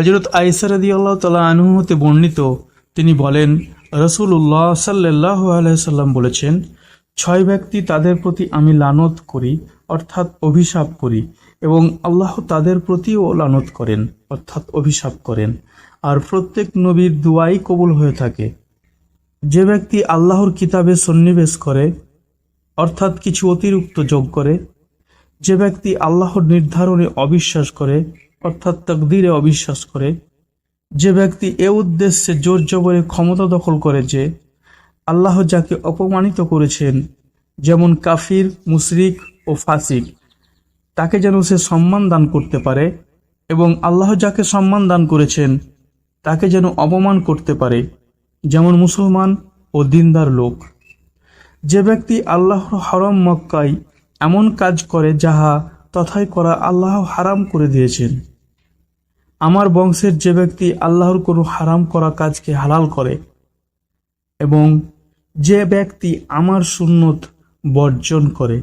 হজরত আইসারদি আল্লাহ তালা আনহু হতে বর্ণিত, তিনি বলেন রসুল্লাহ সাল্লাহ আলাইসাল্লাম বলেছেন, ছয় ব্যক্তি তাদের প্রতি আমি লানত করি, অর্থাৎ অভিশাপ করি, এবং আল্লাহ তাদের প্রতিও লানত করেন, অর্থাৎ অভিশাপ করেন, আর প্রত্যেক নবীর দুয়াই কবুল হয়ে থাকে। যে ব্যক্তি আল্লাহর কিতাবে সন্নিবেশ করে, অর্থাৎ কিছু অতিরিক্ত যোগ করে, যে ব্যক্তি আল্লাহর নির্ধারণে অবিশ্বাস করে অর্থাৎ তকদিরে অবিশ্বাস করে, যে ব্যক্তি এ উদ্দেশ্যে জোর জবরে ক্ষমতা দখল করে যে আল্লাহ যাকে অপমানিত করেছেন, যেমন কাফির, মুশরিক ও ফাসিক, তাকে যেন সে সম্মান দান করতে পারে এবং আল্লাহ যাকে সম্মান দান করেছেন, তাকে যেন অপমান করতে পারে, যেমন মুসলমান ও দিনদার লোক। যে ব্যক্তি আল্লাহর হরম মক্কায় এমন কাজ করে যাহা তথায় করা আল্লাহ হারাম করে দিয়েছেন। আমার বংশের যে ব্যক্তি আল্লাহর কোনো হারাম করা কাজকে হালাল করে এবং যে ব্যক্তি আমার সুন্নত বর্জন করে